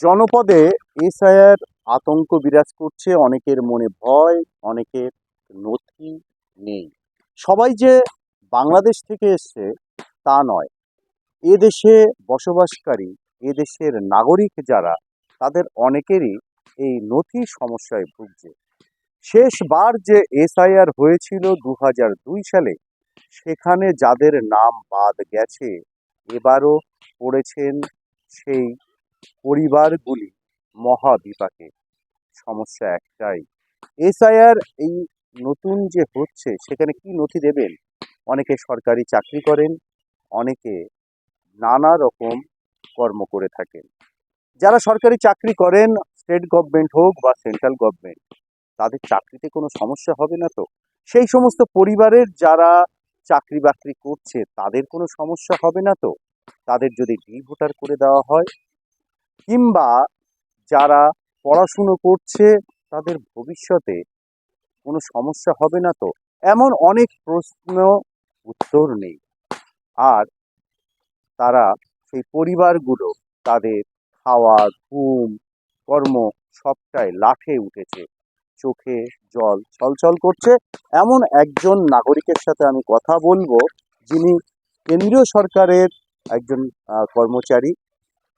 জনপদে এসআইআর আতঙ্ক বিরাজ করছে, অনেকের মনে ভয়, অনেকের নথি নেই। সবাই যে বাংলাদেশ থেকে এসছে, তা নয়। এদেশে বসবাসকারী এদেশের নাগরিক যারা, তাদের অনেকেরই এই নথি সমস্যায় ভুগছে। শেষবার যে এসআইআর হয়েছিল দু হাজার দুই সালে, সেখানে যাদের নাম বাদ গেছে, এবারও পড়েছেন সেই পরিবারগুলি মহাবিপাকে। সমস্যা একটাই। এসআইআর এই নতুন যে হচ্ছে, সেখানে কি নথি দেবেন? অনেকে সরকারি চাকরি করেন, অনেকে নানা রকম কর্ম করে থাকেন। যারা সরকারি চাকরি করেন স্টেট গভর্নমেন্ট হোক বা সেন্ট্রাল গভর্নমেন্ট তাদের চাকরিতে কোনো সমস্যা হবে না তো? সেই সমস্ত পরিবারের যারা চাকরি বাকরি করছে, তাদের কোনো সমস্যা হবে না তো? তাদের যদি ডি ভোটার করে দেওয়া হয় কিংবা যারা পড়াশুনো করছে, তাদের ভবিষ্যতে কোনো সমস্যা হবে না তো? এমন অনেক প্রশ্ন উত্তর নেই। আর তারা সেই পরিবারগুলো, তাদের খাওয়া, ঘুম, কর্ম সবটাই লাঠে উঠেছে। চোখে জল ছলছল করছে। এমন একজন নাগরিকের সাথে আমি কথা বলব যিনি কেন্দ্রীয় সরকারের একজন কর্মচারী।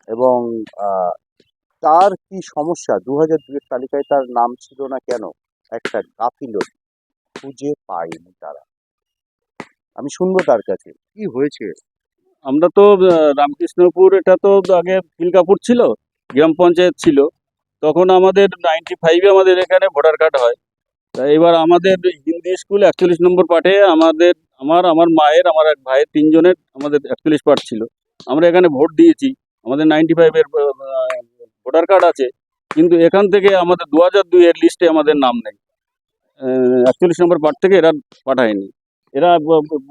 এবং তার কি সমস্যা? দু হাজার দুয়ের তালিকায় তার নাম ছিল না কেন? একটা গাফিলতি। খুঁজে পায়নি তারা। আমি শুনব তার কাছে। কি হয়েছে? আমরা তো রামকৃষ্ণপুর, এটা তো আগে পিলকাপুর ছিল, গ্রাম পঞ্চায়েত ছিল। তখন আমাদের নাইনটি ফাইভে আমাদের এখানে ভোটার কার্ড হয়। তা এবার আমাদের হিন্দি স্কুল একচল্লিশ নম্বর পাঠে আমাদের, আমার আমার মায়ের, আমার এক ভাইয়ের তিনজনের আমাদের একচল্লিশ পাঠ ছিল। আমরা এখানে ভোট দিয়েছি। আমাদের নাইনটি ফাইভের ভোটার কার্ড আছে, কিন্তু এখান থেকে আমাদের দু হাজার দুইয়ের লিস্টে আমাদের নাম নেই। একচল্লিশ নম্বর পার্ট থেকে এরা পাঠায়নি। এরা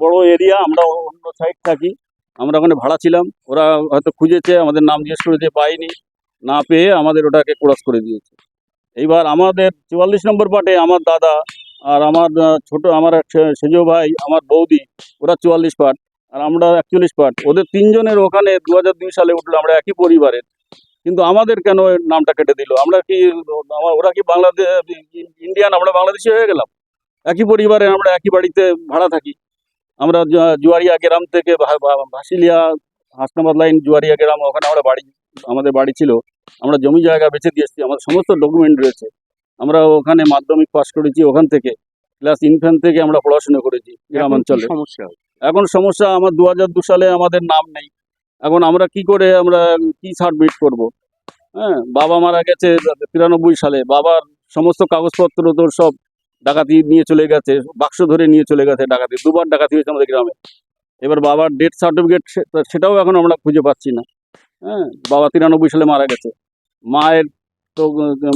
বড় এরিয়া আমরা অন্য সাইড থাকি, আমরা ওখানে ভাড়া ছিলাম, ওরা হয়তো খুঁজেছে, আমাদের নাম জিজ্ঞেস করেছে, পাইনি, না পেয়ে আমাদের ওটাকে ক্রস করে দিয়েছে। এইবার আমাদের চুয়াল্লিশ নম্বর পার্টে আমার দাদা আর আমার ছোট, আমার সেজ ভাই, আমার বৌদি, ওরা চুয়াল্লিশ পার্ট আর আমরা একচল্লিশ পার্ট ওদের তিনজনের ওখানে দু দুই সালে উঠল, আমরা একই পরিবারের। কিন্তু আমাদের কেন নামটা কেটে দিল? আমরা কি ওরা কি বাংলাদেশ ইন্ডিয়ান, আমরা বাংলাদেশি হয়ে গেলাম? একই পরিবারে আমরা একই বাড়িতে ভাড়া থাকি। আমরা জুয়ারিয়া গ্রাম থেকে ভাসিলিয়া, হাসনাবাদ লাইন, জুয়ারিয়া গ্রাম, ওখানে আমরা বাড়ি, আমাদের বাড়ি ছিল। আমরা জমি জায়গা বেছে দিয়ে এসেছি আমাদের সমস্ত ডকুমেন্ট রয়েছে। আমরা ওখানে মাধ্যমিক পাস করেছি ওখান থেকে। ক্লাস ইনফ্যান থেকে আমরা পড়াশোনা করেছি গ্রামাঞ্চলে। এখন সমস্যা? এখন সমস্যা আমার দু হাজার দু সালে আমাদের নাম নেই। এখন আমরা কি করে আমরা কি সাবমিট করব? হ্যাঁ বাবা মারা গেছে তিরানব্বই সালে। বাবার সমস্ত কাগজপত্র তোর সব ডাকাতি নিয়ে চলে গেছে বাক্স ধরে নিয়ে চলে গেছে ডাকাতি দুবার ডাকাতি হয়েছে আমাদের গ্রামে। এবার বাবার ডেথ সার্টিফিকেট সেটাও এখন আমরা খুঁজে পাচ্ছি না। হ্যাঁ বাবা তিরানব্বই সালে মারা গেছে। মায়ের তো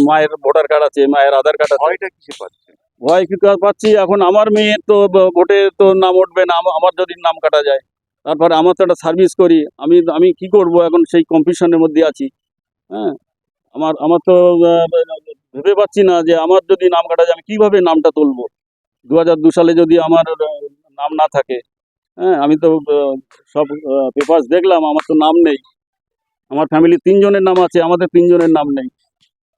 মায়ের ভোটার কার্ড আছে মায়ের আধার কার্ড আছে। ভয়টা কিসে পাচ্ছে? ভয় পাচ্ছি, এখন আমার মেয়ে তো ভোটে তো নাম উঠবে না আমার যদি নাম কাটা যায়। তারপরে আমার তো একটা সার্ভিস করি, আমি আমি কি করব এখন সেই কম্পিটিশনের মধ্যে আছি হ্যাঁ? আমার আমার তো ভেবে পাচ্ছি না যে আমার যদি নাম কাটা যায়, আমি কীভাবে নামটা তুলবো? দু হাজার দু সালে যদি আমার নাম না থাকে হ্যাঁ? আমি তো সব পেপার্স দেখলাম, আমার তো নাম নেই। আমার ফ্যামিলির তিনজনের নাম আছে, আমাদের তিনজনের নাম নেই।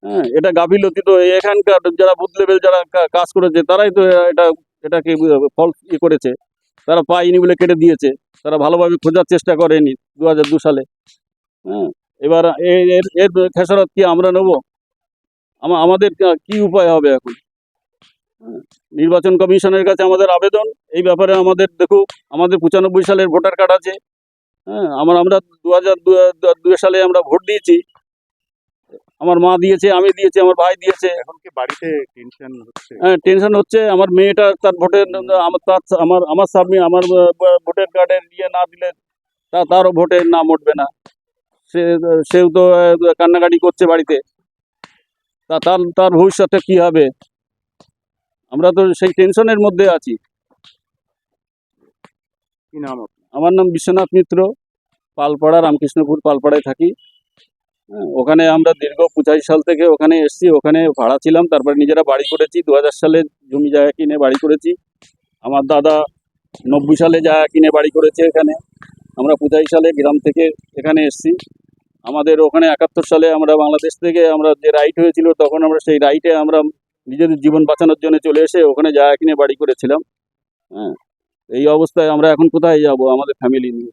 হ্যাঁ এটা গাফিলতি তো এখানকার যারা বুথ লেভেল যারা কাজ করেছে তারাই তো এটা এটাকে ফল ইয়ে করেছে। তারা পায়নি বলে কেটে দিয়েছে। তারা ভালোভাবে খোঁজার চেষ্টা করেনি দু হাজার দু সালে। হ্যাঁ এবার এর এর খেসারত কি আমরা নেব? আমা- আমাদের কি উপায় হবে এখন? হ্যাঁ, নির্বাচন কমিশনের কাছে আমাদের আবেদন এই ব্যাপারে আমাদের দেখুক আমাদের পঁচানব্বই সালের ভোটার কার্ড আছে। হ্যাঁ আমার আমরা দু হাজার দুই সালে আমরা ভোট দিয়েছি। আমার মা দিয়েছে আমি দিয়েছি আমার ভাই দিয়েছে। এখন কি বাড়িতে টেনশন হচ্ছে? হ্যাঁ টেনশন হচ্ছে আমার মেয়েটা তার ভোটের আমার তার আমার আমার সাবমি আমার ভোটের কার্ডের ইয়ে না দিলে তা তারও ভোটের নাম উঠবে না। সে সেও তো কান্নাকাটি করছে বাড়িতে। তা তার তার ভবিষ্যতে কি হবে? আমরা তো সেই টেনশনের মধ্যে আছি। কি নাম আমার নাম বিশ্বনাথ মিত্র পালপাড়া রামকৃষ্ণপুর পালপাড়ায় থাকি। ওখানে আমরা দীর্ঘ পঁচাশি সাল থেকে ওখানে এসেছি, ওখানে ভাড়া ছিলাম, তারপরে নিজেরা বাড়ি করেছি দু হাজার সালে জমি জায়গা কিনে বাড়ি করেছি। আমার দাদা নব্বই সালে জায়গা কিনে বাড়ি করেছে এখানে। আমরা পঁচাশি সালে গ্রাম থেকে এখানে এসেছি। আমাদের ওখানে একাত্তর সালে আমরা বাংলাদেশ থেকে আমরা যে রাইট হয়েছিল, তখন আমরা সেই রাইটে আমরা নিজেদের জীবন বাঁচানোর জন্য চলে এসে ওখানে জায়গা কিনে বাড়ি করেছিলাম। হ্যাঁ এই অবস্থায় আমরা এখন কোথায় যাব আমাদের ফ্যামিলি নিয়ে।